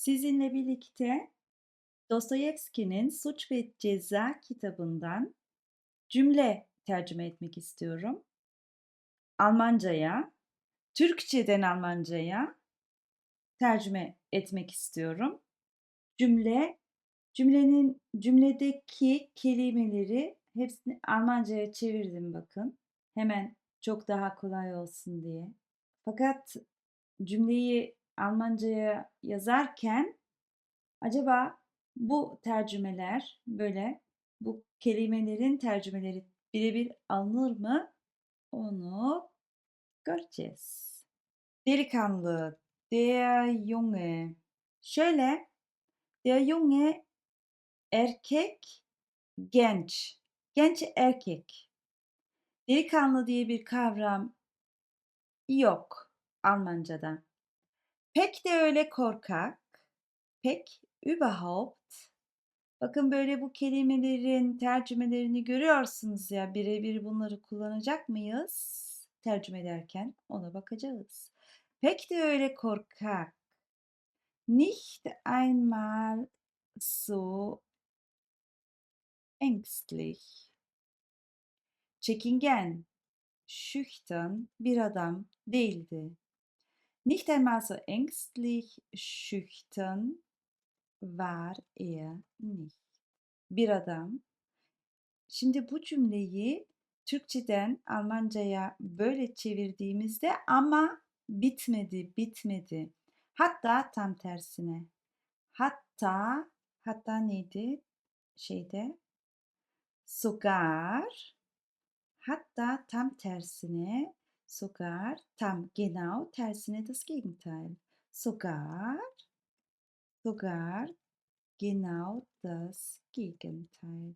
Sizinle birlikte Dostoyevski'nin Suç ve Ceza kitabından cümle tercüme etmek istiyorum. Almancaya, Türkçeden Almancaya tercüme etmek istiyorum. Cümle, cümlenin cümledeki kelimeleri hepsini Almancaya çevirdim bakın. Hemen çok daha kolay olsun diye. Fakat cümleyi Almancaya yazarken acaba bu tercümeler böyle bu kelimelerin tercümeleri birebir alınır mı? Onu göreceğiz. Delikanlı, der Junge. Şöyle, der Junge erkek, genç, genç erkek. Delikanlı diye bir kavram yok Almanca'da. Pek de öyle korkak, pek überhaupt. Bakın böyle bu kelimelerin tercümelerini görüyorsunuz ya birebir bunları kullanacak mıyız? Tercüme ederken ona bakacağız. Pek de öyle korkak. Nicht einmal so ängstlich. Çekingen, schüchtern bir adam değildi. Nicht einmal so ängstlich, schüchtern war er nicht. Bir adam. Şimdi bu cümleyi Türkçeden Almancaya böyle çevirdiğimizde ama bitmedi, bitmedi. Hatta tam tersine. Hatta, hatta neydi şeyde? Sogar, hatta tam tersine sogar, tam genau tersine das Gegenteil. Sogar, sogar genau das Gegenteil.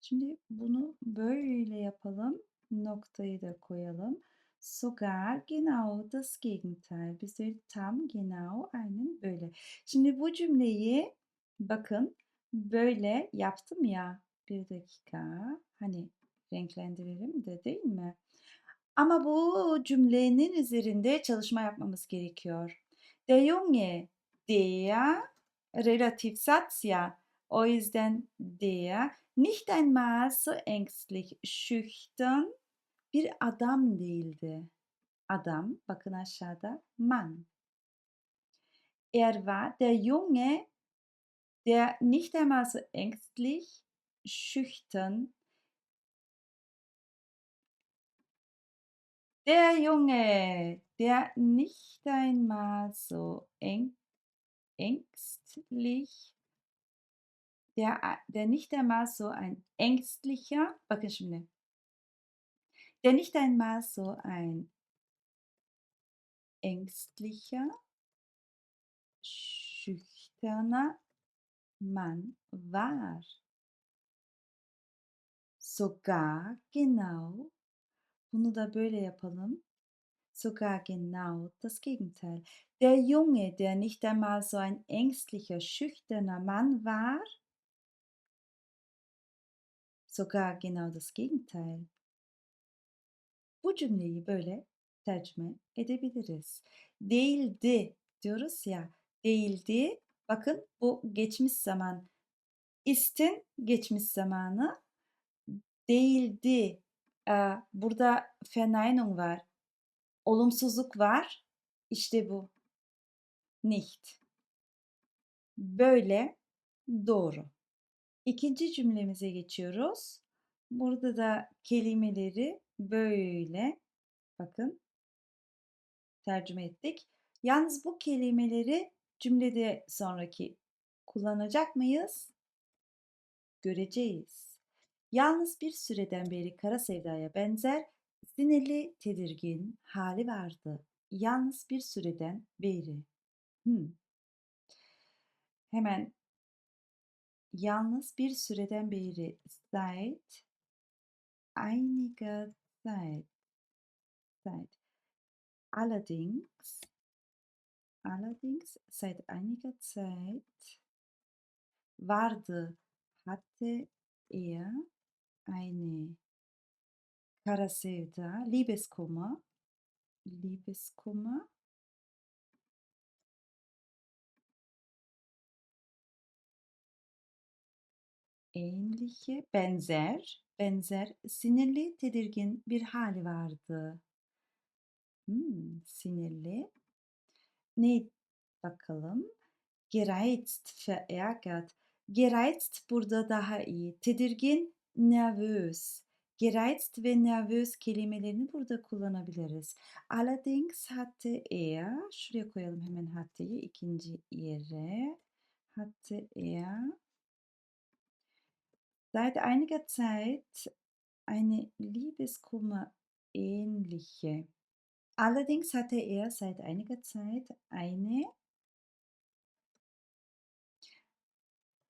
Şimdi bunu böyle yapalım. Noktayı da koyalım. Sogar genau das Gegenteil. Bize tam genau aynen böyle. Şimdi bu cümleyi bakın böyle yaptım ya. Bir dakika. Hani renklendirelim de değil mi? Ama bu cümlenin üzerinde çalışma yapmamız gerekiyor. Der Junge, der relatif Satz ya. O yüzden der nicht einmal so ängstlich, schüchtern bir adam değildi. Adam, bakın aşağıda, man. Er war der Junge, der nicht einmal so ängstlich, schüchtern. Der Junge, der nicht einmal so eng, ängstlich, der, der nicht einmal so ein ängstlicher, şimdi, der nicht einmal so ein ängstlicher, schüchterner Mann war. Sogar genau, bunu da böyle yapalım. Sogar genau das Gegenteil. Der Junge, der nicht einmal so ein ängstlicher, schüchterner Mann war, sogar genau das Gegenteil. Bu cümleyi böyle tercüme edebiliriz. Değildi diyoruz ya. Değildi. Bakın bu geçmiş zaman. İstin geçmiş zamanı. Değildi. Burada Verneinung var. Olumsuzluk var. İşte bu. Nicht. Böyle doğru. İkinci cümlemize geçiyoruz. Burada da kelimeleri böyle bakın tercüme ettik. Yalnız bu kelimeleri cümlede sonraki kullanacak mıyız? Göreceğiz. Yalnız bir süreden beri kara sevdaya benzer sinirli, tedirgin hali vardı. Yalnız bir süreden beri. Hmm. Hemen yalnız bir süreden beri seit einiger Zeit. Zeit. Allerdings, allerdings seit einiger Zeit wardı, hatte er eine Kara Sevda, Liebeskummer, Liebeskummer. Ähnliche, benzer, benzer, sinirli, tedirgin bir hali vardı. Hmm, sinirli. Ne bakalım? Gereizt, verärgert. Gereizt burada daha iyi. Tedirgin nervös. Gereizt ve nervös kelimelerini burada kullanabiliriz. Allerdings hatte er, şuraya koyalım hemen hatte'yi ikinci yere. Hatte er seit einiger Zeit eine Liebeskummer ähnliche. Allerdings hatte er seit einiger Zeit eine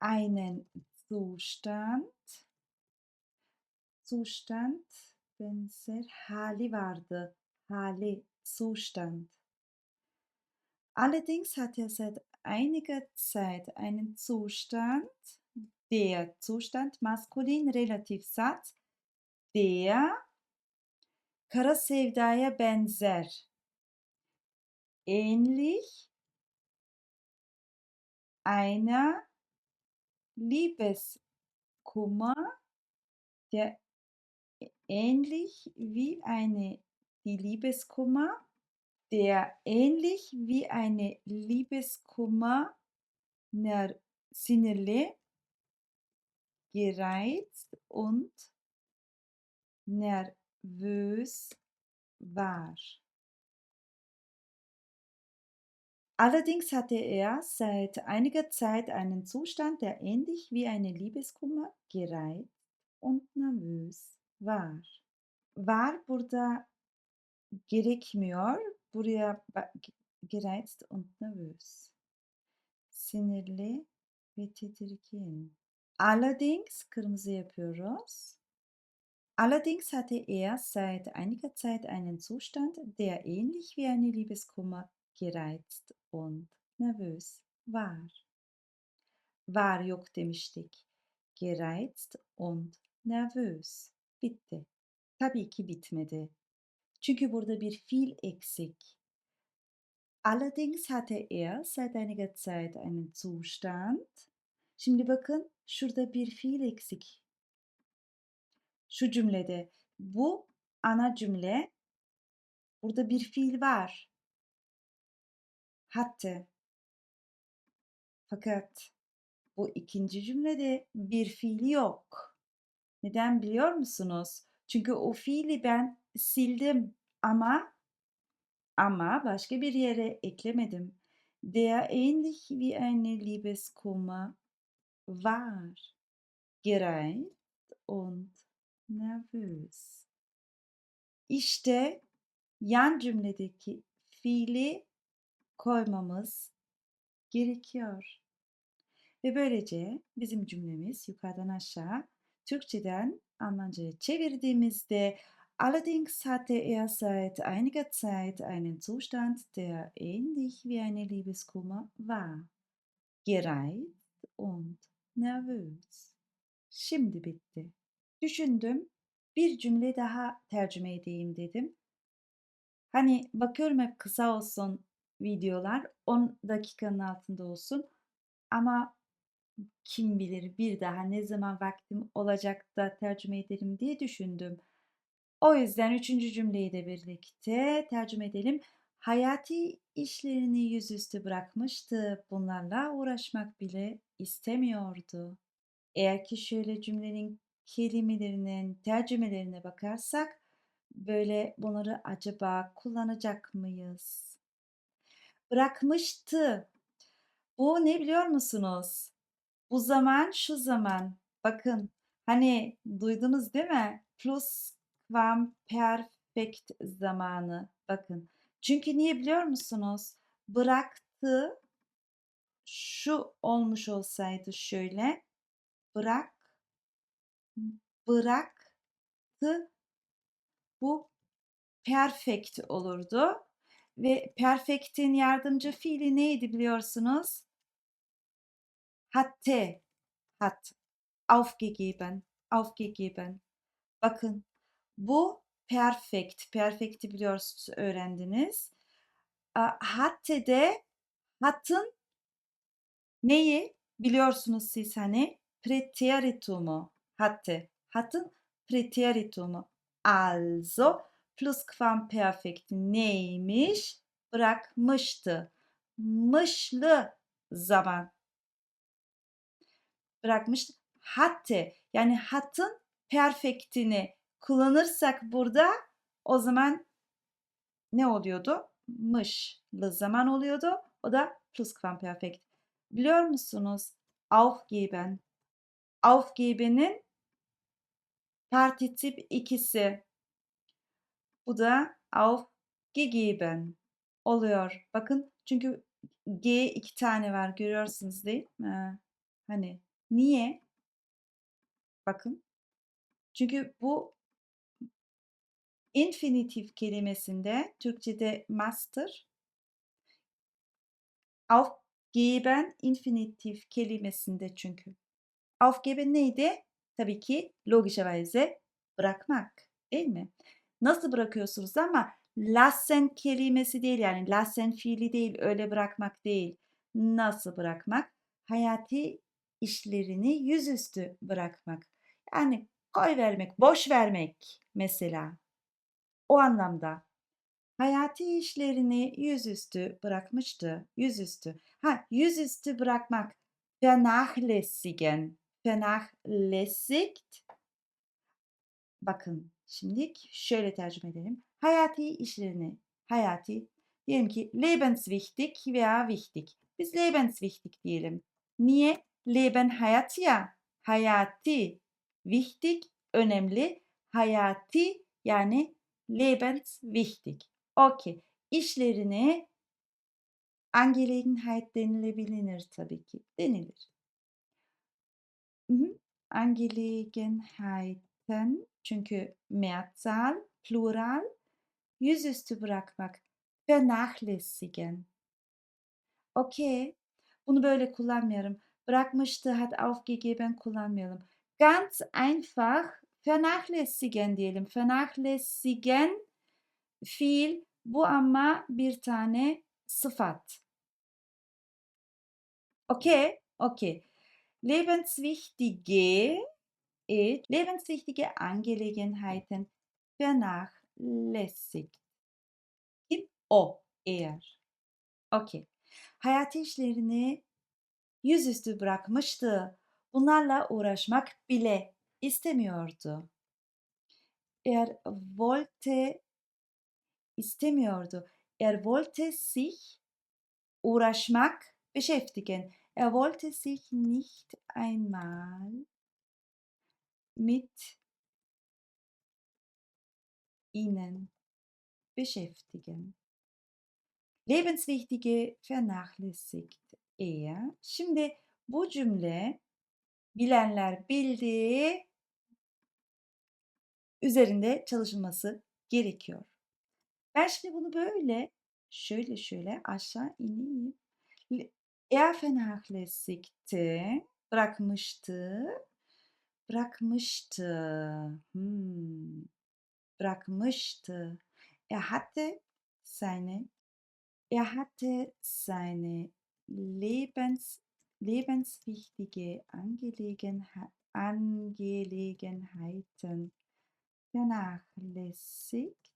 einen Zustand Zustand benzer hali vardı. Hali, Zustand. Allerdings hat er seit einiger Zeit einen Zustand, der Zustand maskulin relativsatz, der kara sevdaya benzer. Ähnlich einer Liebeskummer, der ähnlich wie eine die Liebeskummer, der ähnlich wie eine Liebeskummer ner, sinirli, gereizt und nervös war. Allerdings hatte er seit einiger Zeit einen Zustand, der ähnlich wie eine Liebeskummer gereizt und nervös var. Var burada gerekmiyor. Buraya gereizt und nervös. Sinirli ve tedirgin. Allerdings kırmızı yapıyoruz. Allerdings hatte er seit einiger Zeit einen Zustand, der ähnlich wie eine Liebeskummer gereizt und nervös var. Var yok demiştik. Gereizt und nervös. Bitti. Tabii ki bitmedi. Çünkü burada bir fiil eksik. Allerdings hatte er seit einiger Zeit einen Zustand. Şimdi bakın şurada bir fiil eksik. Şu cümlede bu ana cümle. Burada bir fiil var. Hatte. Fakat bu ikinci cümlede bir fiil yok. Neden biliyor musunuz? Çünkü o fiili ben sildim ama ama başka bir yere eklemedim. Der ähnlich wie eine Liebeskummer war, gereizt und nervös. İşte yan cümledeki fiili koymamız gerekiyor. Ve böylece bizim cümlemiz yukarıdan aşağı Türkçeden Almanca'ya çevirdiğimizde Allerdings hatte er seit einiger Zeit einen Zustand, der ähnlich wie eine Liebeskummer war. Gereizt und nervös. Şimdi bitti. Düşündüm, bir cümle daha tercüme edeyim dedim. Hani bakıyorum hep kısa olsun videolar, 10 dakikanın altında olsun. Ama kim bilir bir daha ne zaman vaktim olacak da tercüme ederim diye düşündüm. O yüzden üçüncü cümleyi de birlikte tercüme edelim. Hayati işlerini yüzüstü bırakmıştı. Bunlarla uğraşmak bile istemiyordu. Eğer ki şöyle cümlenin kelimelerinin tercümelerine bakarsak böyle bunları acaba kullanacak mıyız? Bırakmıştı. Bu ne biliyor musunuz? Bu zaman şu zaman. Bakın hani duydunuz değil mi? Plus perfect zamanı. Bakın. Çünkü niye biliyor musunuz? Bıraktı şu olmuş olsaydı şöyle. Bırak bıraktı bu perfect olurdu. Ve perfect'in yardımcı fiili neydi biliyorsunuz? Hatte, hat, aufgegeben, aufgegeben. Bakın bu perfect, perfect'i biliyorsunuz, öğrendiniz. Hatte de hatın neyi biliyorsunuz siz hani Präteritumu hatte. Hatten Präteritumu. Also Plusquamperfekt neymiş? Bırakmıştı. Mışlı zaman. Bırakmıştı. Hatte yani hattın perfektini kullanırsak burada o zaman ne oluyordu? Mışlı zaman oluyordu. O da Plusquamperfekt. Biliyor musunuz? Aufgeben. Aufgeben'in partizip ikisi. Bu da aufgegeben oluyor. Bakın çünkü G iki tane var görüyorsunuz değil mi? Hani niye? Bakın. Çünkü bu infinitif kelimesinde Türkçe'de master aufgeben infinitif kelimesinde çünkü. Aufgeben neydi? Tabii ki logischerweise bırakmak değil mi? Nasıl bırakıyorsunuz ama lassen kelimesi değil yani lassen fiili değil öyle bırakmak değil. Nasıl bırakmak? Hayati işlerini yüzüstü bırakmak. Yani koy vermek, boş vermek mesela. O anlamda hayati işlerini yüzüstü bırakmıştı. Yüzüstü. Ha yüzüstü bırakmak. Vernachlässigen. Vernachlässigt. Bakın şimdi şöyle tercüme edelim. Hayati işlerini, hayati diyelim ki lebenswichtig veya wichtig. Biz lebenswichtig diyelim. Niye? Leben hayat ya. Hayati. Wichtig önemli. Hayati yani lebenswichtig. Okey. İşlerini Angelegenheit denilebilir tabii ki. Denilir. Hı. Angelegenheiten çünkü Mehrzahl, Plural, yüzüstü bırakmak. Vernachlässigen. Okey. Bunu böyle kullanmıyorum. Bırakmıştı, hat aufgegeben kullanmayalım. Ganz einfach vernachlässigen diyelim. Vernachlässigen fiil bu ama bir tane sıfat. Okey, okey. Lebenswichtige, ist, lebenswichtige Angelegenheiten vernachlässigt. Kim? O, eğer. Okey. Hayati işlerini yüzüstü bırakmıştı. Bunlarla uğraşmak bile istemiyordu. Er wollte istemiyordu. Er wollte sich uğraşmak beschäftigen. Er wollte sich nicht einmal mit ihnen beschäftigen. Lebenswichtige vernachlässigt er. Şimdi bu cümle bilenler bildiği üzerinde çalışılması gerekiyor. Ben şimdi bunu böyle şöyle şöyle aşağı ineyim. Er vernachlässigte bırakmıştı. Bırakmıştı. Hmm. Bırakmıştı. Er hatte seine er hatte seine Lebens lebenswichtige Angelegenheit, Angelegenheiten vernachlässigt.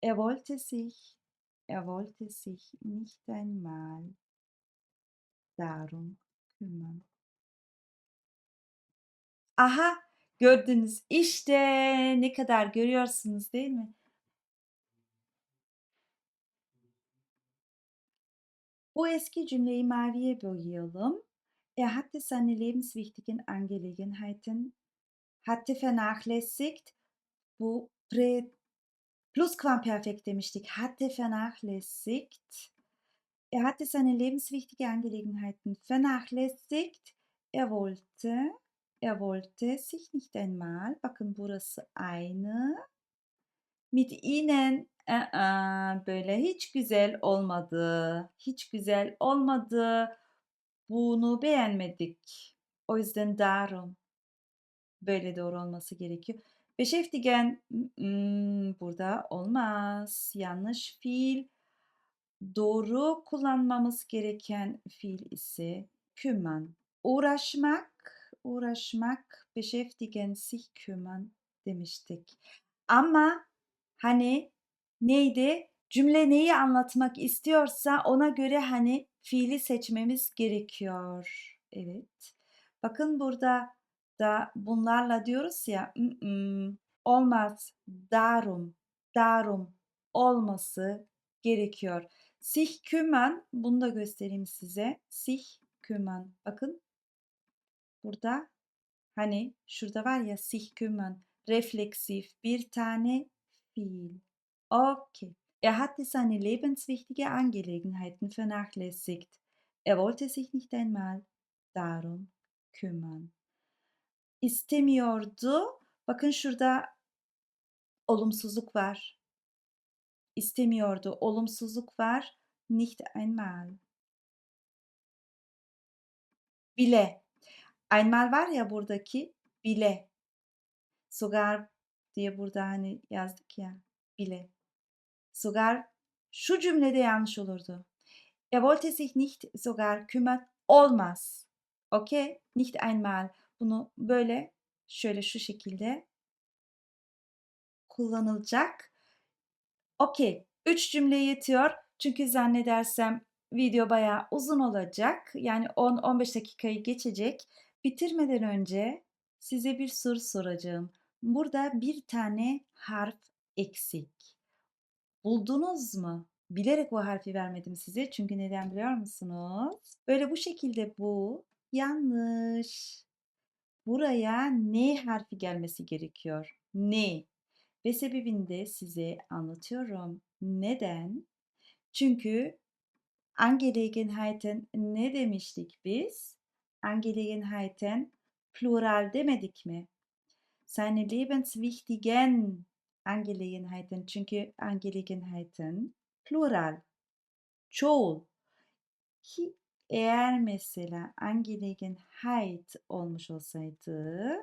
Er wollte sich, er wollte sich nicht einmal darum kümmern. Aha, gördünüz. İşte ne kadar görüyorsunuz değil mi? Bu eski cümleyi maviye boyayalım. Er hatte seine lebenswichtigen Angelegenheiten hatte vernachlässigt. Bu pre Plusquamperfekt demiştik. Hatte vernachlässigt. Er hatte seine lebenswichtigen Angelegenheiten vernachlässigt. Er wollte, er wollte sich nicht einmal, bakın burası aynı. Mit ihnen böyle hiç güzel olmadı. Hiç güzel olmadı. Bunu beğenmedik. O yüzden darum. Böyle doğru olması gerekiyor. Beschäftigen hmm, burada olmaz. Yanlış fiil. Doğru kullanmamız gereken fiil ise kümmern. Uğraşmak, uğraşmak, beschäftigen, sich kümmern demiştik. Ama hani neydi? Cümle neyi anlatmak istiyorsa ona göre hani fiili seçmemiz gerekiyor. Evet. Bakın burada da bunlarla diyoruz ya "Mm-mm, olmaz, darum, darum olması gerekiyor. Sich kümmern, bunu da göstereyim size. Sich kümmern. Bakın burada hani şurada var ya sich kümmern, refleksif bir tane fiil. Okay. Er hatte seine lebenswichtige Angelegenheiten vernachlässigt. Er wollte sich nicht einmal darum kümmern. İstemiyordu. Bakın şurada olumsuzluk var. İstemiyordu. Olumsuzluk var. Nicht einmal. Bile. Einmal var ya buradaki bile. Sogar diye burada hani yazdık ya bile. Sogar şu cümlede yanlış olurdu. Er wollte sich nicht sogar kümmern. Olmaz. Okay? Nicht einmal. Bunu böyle şöyle şu şekilde kullanılacak. Okey. Üç cümle yetiyor. Çünkü zannedersem video bayağı uzun olacak. Yani 10-15 dakikayı geçecek. Bitirmeden önce size bir soru soracağım. Burada bir tane harf eksik. Buldunuz mu? Bilerek bu harfi vermedim size. Çünkü neden biliyor musunuz? Böyle bu şekilde bu yanlış. Buraya ne harfi gelmesi gerekiyor? Ne? Ve sebebini de size anlatıyorum. Neden? Çünkü Angelegenheiten ne demiştik biz? Angelegenheiten plural demedik mi? Seine lebenswichtigen Angelegenheiten çünkü Angelegenheiten plural. Çoğul. Ki eğer mesela Angelegenheit olmuş olsaydı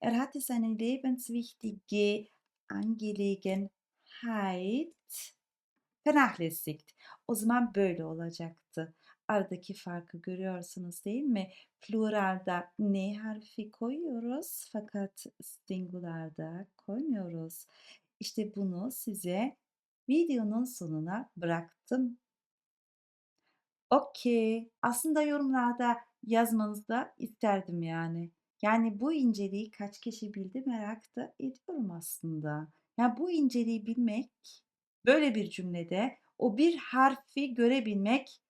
er hatte seine lebenswichtige Angelegenheit vernachlässigt. O zaman böyle olacaktı. Aradaki farkı görüyorsunuz değil mi? Pluralda ne harfi koyuyoruz fakat singularda koymuyoruz. İşte bunu size videonun sonuna bıraktım. Okey. Aslında yorumlarda yazmanızı da isterdim yani. Yani bu inceliği kaç kişi bildi merak da ediyorum aslında. Yani bu inceliği bilmek böyle bir cümlede o bir harfi görebilmek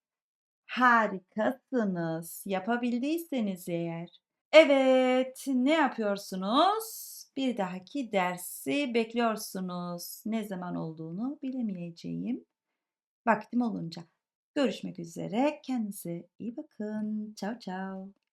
harikasınız. Yapabildiyseniz eğer. Evet, ne yapıyorsunuz? Bir dahaki dersi bekliyorsunuz. Ne zaman olduğunu bilemeyeceğim. Vaktim olunca. Görüşmek üzere. Kendinize iyi bakın. Ciao ciao.